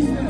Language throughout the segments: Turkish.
Çok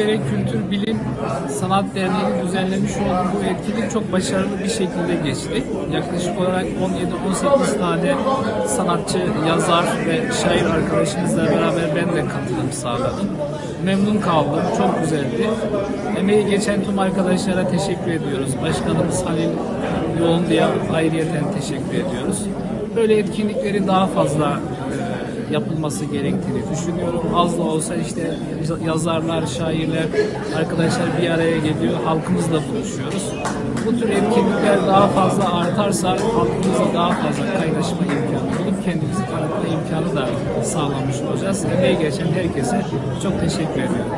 Silivri Kültür Bilim Sanat Derneği'nin düzenlemiş olduğu bu etkinlik çok başarılı bir şekilde geçti. Yaklaşık olarak 17-18 tane sanatçı, yazar ve şair arkadaşımızla beraber ben de katılım sağladım. Memnun kaldım, çok güzeldi. Emeği geçen tüm arkadaşlara teşekkür ediyoruz. Başkanımız Halil Yoğun diye ayrıyeten teşekkür ediyoruz. Böyle etkinlikleri daha fazla yapılması gerektiğini düşünüyorum. Az da olsa işte yazarlar, şairler, arkadaşlar bir araya geliyor, halkımızla buluşuyoruz. Bu tür etkinlikler daha fazla artarsa halkımızla daha fazla kaynaşma imkanı bulup kendimizi tanıtma imkanı da sağlamış olacağız. Emeği geçen herkese çok teşekkür ediyorum.